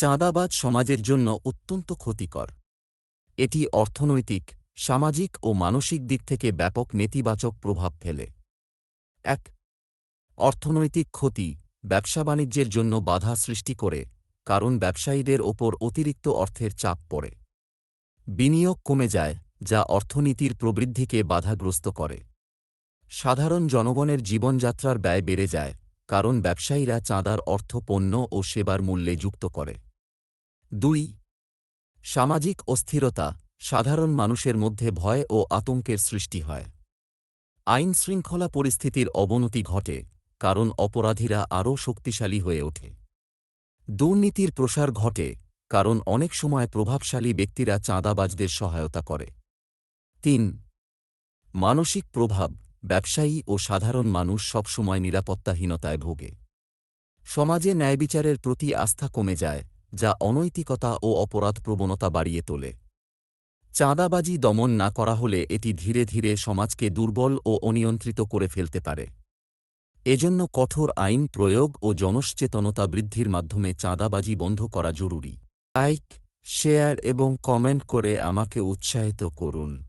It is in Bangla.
চাঁদাবাজ সমাজের জন্য অত্যন্ত ক্ষতিকর। এটি অর্থনৈতিক, সামাজিক ও মানসিক দিক থেকে ব্যাপক নেতিবাচক প্রভাব ফেলে। এক, অর্থনৈতিক ক্ষতি ব্যবসা বাণিজ্যের জন্য বাধা সৃষ্টি করে, কারণ ব্যবসায়ীদের ওপর অতিরিক্ত অর্থের চাপ পড়ে। বিনিয়োগ কমে যায়, যা অর্থনীতির প্রবৃদ্ধিকে বাধাগ্রস্ত করে। সাধারণ জনগণের জীবনযাত্রার ব্যয় বেড়ে যায়, কারণ ব্যবসায়ীরা চাঁদার অর্থ পণ্য ও সেবার মূল্যে যুক্ত করে। দুই, সামাজিক অস্থিরতা সাধারণ মানুষের মধ্যে ভয় ও আতঙ্কের সৃষ্টি হয়। আইন শৃঙ্খলা পরিস্থিতির অবনতি ঘটে, কারণ অপরাধীরা আরও শক্তিশালী হয়ে ওঠে। দুর্নীতির প্রসার ঘটে, কারণ অনেক সময় প্রভাবশালী ব্যক্তিরা চাঁদাবাজদের সহায়তা করে। তিন, মানসিক প্রভাব ব্যবসায়ী ও সাধারণ মানুষ সবসময় নিরাপত্তাহীনতায় ভোগে। সমাজে ন্যায়বিচারের প্রতি আস্থা কমে যায় যা অনৈতিকতা ও অপরাধ প্রবণতা বাড়িয়ে তোলে। চাঁদাবাজি দমন না করা হলে এটি ধীরে ধীরে সমাজকে দুর্বল ও অনিয়ন্ত্রিত করে ফেলতে পারে। এজন্য কঠোর আইন প্রয়োগ ও জনসচেতনতা বৃদ্ধির মাধ্যমে চাঁদাবাজি বন্ধ করা জরুরি। লাইক, শেয়ার এবং কমেন্ট করে আমাকে উৎসাহিত করুন।